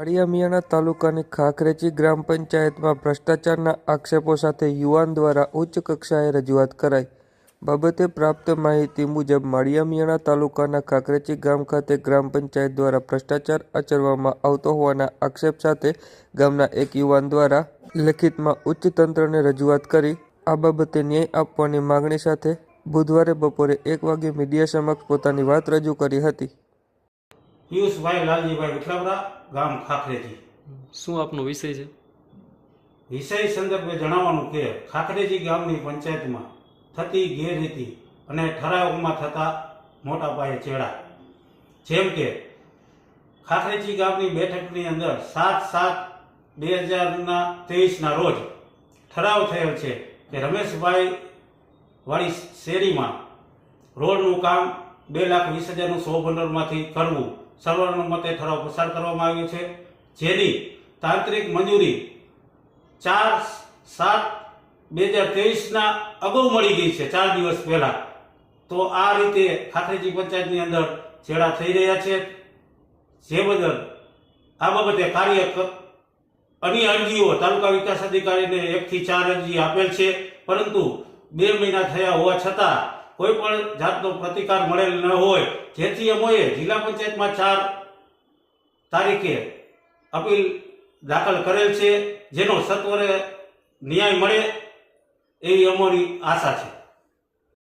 માળિયા તાલુકાની ખાખરેચી ગ્રામ પંચાયતમાં ભ્રષ્ટાચારના આક્ષેપો સાથે યુવાન દ્વારા ઉચ્ચ કક્ષાએ રજૂઆત કરાઈ. બાબતે પ્રાપ્ત માહિતી મુજબ માળિયા તાલુકાના ખાખરેચી ગામ ખાતે ગ્રામ પંચાયત દ્વારા ભ્રષ્ટાચાર આચરવામાં આવતો હોવાના આક્ષેપ સાથે ગામના એક યુવાન દ્વારા લેખિતમાં ઉચ્ચ તંત્રને રજૂઆત કરી આ બાબતે ન્યાય આપવાની માગણી સાથે બુધવારે બપોરે એક વાગે મીડિયા સમક્ષ પોતાની વાત રજૂ કરી હતી. પિયુષભાઈ લાલજીભાઈ વિઠલાવરા ગામ ખાખરેજી. શું આપનો વિષય છે? વિષય સંદર્ભે જણાવવાનું કે ખાખરેજી ગામની પંચાયતમાં થતી ગેરરીતિ અને ઠરાવમાં થતા મોટા પાયે ચેડા. જેમ કે ખાખરેજી ગામની બેઠકની અંદર સાત સાત બે હજારના ત્રેવીસના રોજ ઠરાવ થયેલ છે કે રમેશભાઈ વાળી શેરીમાં રોડનું કામ બે લાખ વીસ હજારનું સો ભંડોળમાંથી કરવું. સર્વાનુમતે ઠરાવ પસાર કરવામાં આવ્યો છે. જેની તાંત્રિક મંજૂરી ચાર સાત બે હજાર ત્રેવીસના અગાઉ મળી ગઈ છે, ચાર દિવસ પહેલા. તો આ રીતે ખાખરીજી પંચાયતની અંદર છેડા થઈ રહ્યા છે. જે બદલ આ બાબતે કાર્ય અન્ય અરજીઓ તાલુકા વિકાસ અધિકારીને એકથી ચાર અરજી આપેલ છે. પરંતુ બે મહિના થયા હોવા છતાં કોઈ પણ જાતનો પ્રતિકાર મળેલ ન હોય. જેથી અમોએ જિલ્લા પંચાયતમાં ચાર તારીખે અપીલ દાખલ કરેલ છે, જેનો સત્વરે ન્યાય મળે એવી અમારી આશા છે.